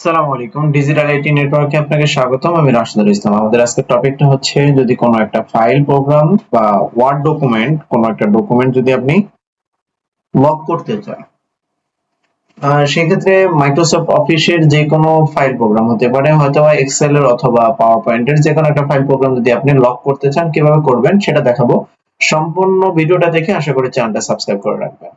আসসালামু আলাইকুম। Digital IT নেটওয়ার্কে আপনাকে স্বাগতম। আমি রাশিদুল ইসলাম। আমাদের আজকের টপিকটা হচ্ছে যদি কোনো একটা ফাইল প্রোগ্রাম বা ওয়ার্ড ডকুমেন্ট কোনো একটা ডকুমেন্ট যদি আপনি লক করতে চান সেক্ষেত্রে মাইক্রোসফট অফিসের যে কোনো ফাইল প্রোগ্রাম হতে পারে, হয়তো এক্সেল এর অথবা পাওয়ার পয়েন্টের যে কোনো একটা ফাইল প্রোগ্রাম যদি আপনি লক করতে চান, কীভাবে করবেন সেটা দেখাবো। সম্পূর্ণ ভিডিওটা দেখে আশা করি চ্যানেলটা সাবস্ক্রাইব করে রাখবেন।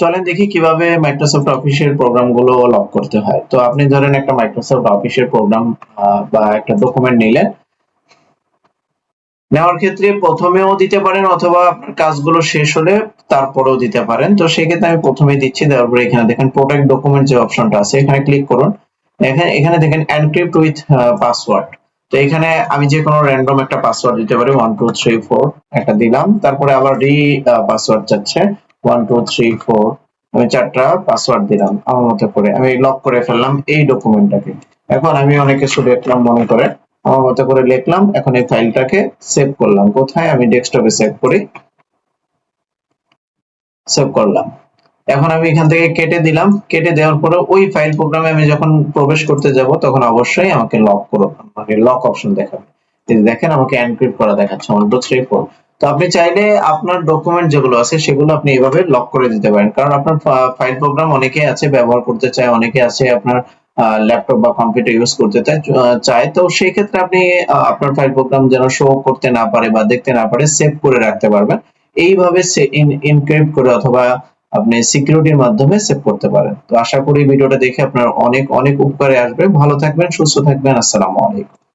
চলেন দেখি কীভাবে মাইক্রোসফট অফিসের প্রোগ্রামগুলো লক করতে হয়। তো আপনি ধরেন একটা মাইক্রোসফট অফিসের প্রোগ্রাম বা একটা ডকুমেন্ট নিলেন। নেওয়ার ক্ষেত্রে প্রথমেও দিতে পারেন অথবা আপনার কাজগুলো শেষ হলে তারপরেও দিতে পারেন। তো সেক্ষেত্রে আমি প্রথমে দিচ্ছি, দেওয়ার পরে এখানে দেখেন প্রোটেক্ট ডকুমেন্ট যে অপশনটা আছে, এখানে ক্লিক করুন। এখানে এখানে দেখেন এনক্রিপ্ট উইথ পাসওয়ার্ড তো এখানে আমি যে কোনো র্যান্ডম একটা পাসওয়ার্ড দিতে পারি ওয়ান টু থ্রি ফোর একটা দিলাম। তারপরে আবার রি পাসওয়ার্ড চাচ্ছে ওয়ান টু থ্রি ফোর আমি চারটা পাসওয়ার্ড দিলাম, আমার মতো করে। আমি লক করে ফেললাম এই ডকুমেন্টটাকে এখন আমি অনেক কিছু লিখলাম মনে করে, আমার মতো করে লিখলাম, এখন এই ফাইলটাকে সেভ করলাম। কোথায়? আমি ডেস্কটপে সেভ করি। সেভ করলাম। এখন আমি এখান থেকে কেটে দিলাম। কেটে দেওয়ার পরে ওই ফাইল প্রোগ্রামে আমি যখন প্রবেশ করতে যাব, তখন অবশ্যই আমাকে লক করো। মানে লক অপশন দেখাবে। দেখেন, আমাকে এনক্রিপ্ট করা দেখাচ্ছে। ওয়ান টু থ্রি ফোর তো আপনি চাইলে আপনার ডকুমেন্ট যেগুলো আছে সেগুলো আপনি এইভাবে লক করে দিতে পারেন। কারণ আপনার ফাইল প্রোগ্রাম অনেকে আছে, ব্যবহার করতে চায় অনেকে আছে আপনার ল্যাপটপ বা কম্পিউটার ইউজ করতে চায় তো সেই ক্ষেত্রে আপনি আপনার ফাইল প্রোগ্রাম যেন শো করতে না পারে বা দেখতে না পারে সেভ করে রাখতে পারবেন। এইভাবে ইনক্রিপ্ট করে অথবা আপনি সিকিউরিটির মাধ্যমে সেভ করতে পারেন। তো আশা করি ভিডিওটা দেখে আপনার অনেক অনেক উপকারে আসবে। ভালো থাকবেন, সুস্থ থাকবেন। আসসালামু আলাইকুম।